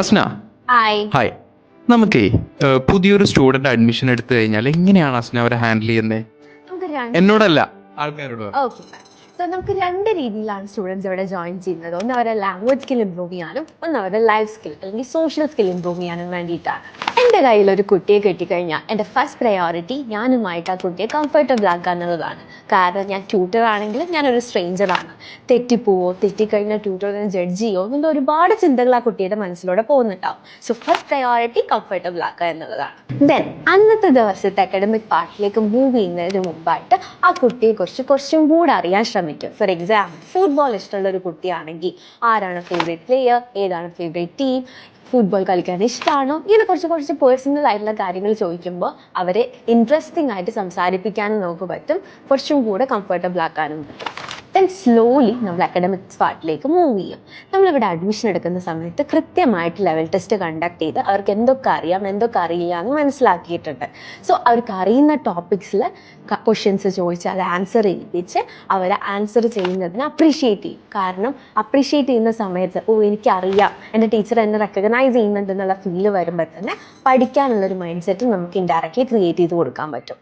Asna. Hi നമുക്കേ ഏഹ്, പുതിയൊരു student admission എടുത്തു കഴിഞ്ഞാൽ എങ്ങനെയാണ് അസ്ന അവരെ ഹാൻഡിൽ ചെയ്യുന്നത് നമുക്ക് രണ്ട് എന്നോടല്ല ആൾക്കാരോട് പറ. ഓക്കെ സോ നമുക്ക് രണ്ട് രീതിയിലാണ് സ്റ്റുഡൻസ് ഇവിടെ ജോയിൻ ചെയ്യുന്നത്. ഒന്ന് അവരുടെ ലാംഗ്വേജ് സ്കിൽ ഇമ്പ്രൂവ് ചെയ്യാനും ഒന്ന് അവരുടെ ലൈഫ് സ്കിൽ അല്ലെങ്കിൽ സോഷ്യൽ സ്കിൽ ഇമ്പ്രൂവ് ചെയ്യാനും വേണ്ടിയിട്ടാണ്. എന്റെ കയ്യിൽ ഒരു കുട്ടിയെ കിട്ടിക്കഴിഞ്ഞാൽ എന്റെ ഫസ്റ്റ് പ്രയോറിറ്റി ഞാനുമായിട്ട് ആ കുട്ടിയെ കംഫർട്ടബിൾ ആക്കുക എന്നുള്ളതാണ്. കാരണം ഞാൻ ട്യൂട്ടർ ഞാനൊരു സ്ട്രേഞ്ചറാണ് തെറ്റിപ്പോവോ തെറ്റിക്കഴിഞ്ഞാൽ ട്യൂട്ടറിനെ ജഡ്ജ് ചെയ്യോ എന്നുള്ള ഒരുപാട് ചിന്തകൾ ആ കുട്ടിയുടെ മനസ്സിലൂടെ പോകുന്നുണ്ടാവും. സോ ഫസ്റ്റ് പ്രയോറിറ്റി കംഫർട്ടബിൾ ആക്കുക എന്നുള്ളതാണ്. ദെൻ അന്നത്തെ ദിവസത്തെ അക്കാഡമിക് പാർട്ടിലേക്ക് മൂവ് ചെയ്യുന്നതിന് മുമ്പായിട്ട് ആ കുട്ടിയെ കുറിച്ച് കുറച്ചും കൂടെ അറിയാൻ ശ്രമിക്കും. ഫോർ എക്സാമ്പിൾ ഫുട്ബോൾ ഇഷ്ടമുള്ള ഒരു കുട്ടിയാണെങ്കിൽ ആരാണ് ഫേവറേറ്റ് പ്ലെയർ ഏതാണ് ഫേവറേറ്റ് ടീം ഫുട്ബോൾ കളിക്കാൻ ഇഷ്ടമാണോ ഇങ്ങനെ കുറച്ച് കുറച്ച് പേഴ്സണൽ ആയിട്ടുള്ള കാര്യങ്ങൾ ചോദിക്കുമ്പോൾ അവരെ ഇൻട്രസ്റ്റിംഗ് ആയിട്ട് സംസാരിപ്പിക്കാനും നമുക്ക് പറ്റും. കുറച്ചും കൂടെ കംഫർട്ടബിൾ ആക്കാനും പറ്റും. ദെൻ സ്ലോലി നമ്മൾ അക്കാഡമിക്സ് പാർട്ടിലേക്ക് മൂവ് ചെയ്യും. നമ്മളിവിടെ അഡ്മിഷൻ എടുക്കുന്ന സമയത്ത് കൃത്യമായിട്ട് ലെവൽ ടെസ്റ്റ് കണ്ടക്ട് ചെയ്ത് അവർക്ക് എന്തൊക്കെ അറിയാം എന്തൊക്കെ അറിയില്ല എന്ന് മനസ്സിലാക്കിയിട്ടുണ്ട്. സോ അവർക്ക് അറിയുന്ന ടോപ്പിക്സിൽ ക്വസ്റ്റ്യൻസ് ചോദിച്ച് അത് ആൻസർ ചെയ്യിപ്പിച്ച് അവരെ ആൻസർ ചെയ്യുന്നതിന് അപ്രീഷിയേറ്റ് ചെയ്യും. കാരണം അപ്രീഷിയേറ്റ് ചെയ്യുന്ന സമയത്ത് ഓ എനിക്കറിയാം. എന്റെ ടീച്ചർ എന്നെ റെക്കഗ്നൈസ് ചെയ്യുന്നുണ്ട് എന്നുള്ള ഫീൽ വരുമ്പോൾ തന്നെ പഠിക്കാനുള്ളൊരു മൈൻഡ് സെറ്റ് നമുക്ക് ഇൻഡയറക്റ്റ്ലി ക്രിയേറ്റ് ചെയ്ത് കൊടുക്കാൻ പറ്റും.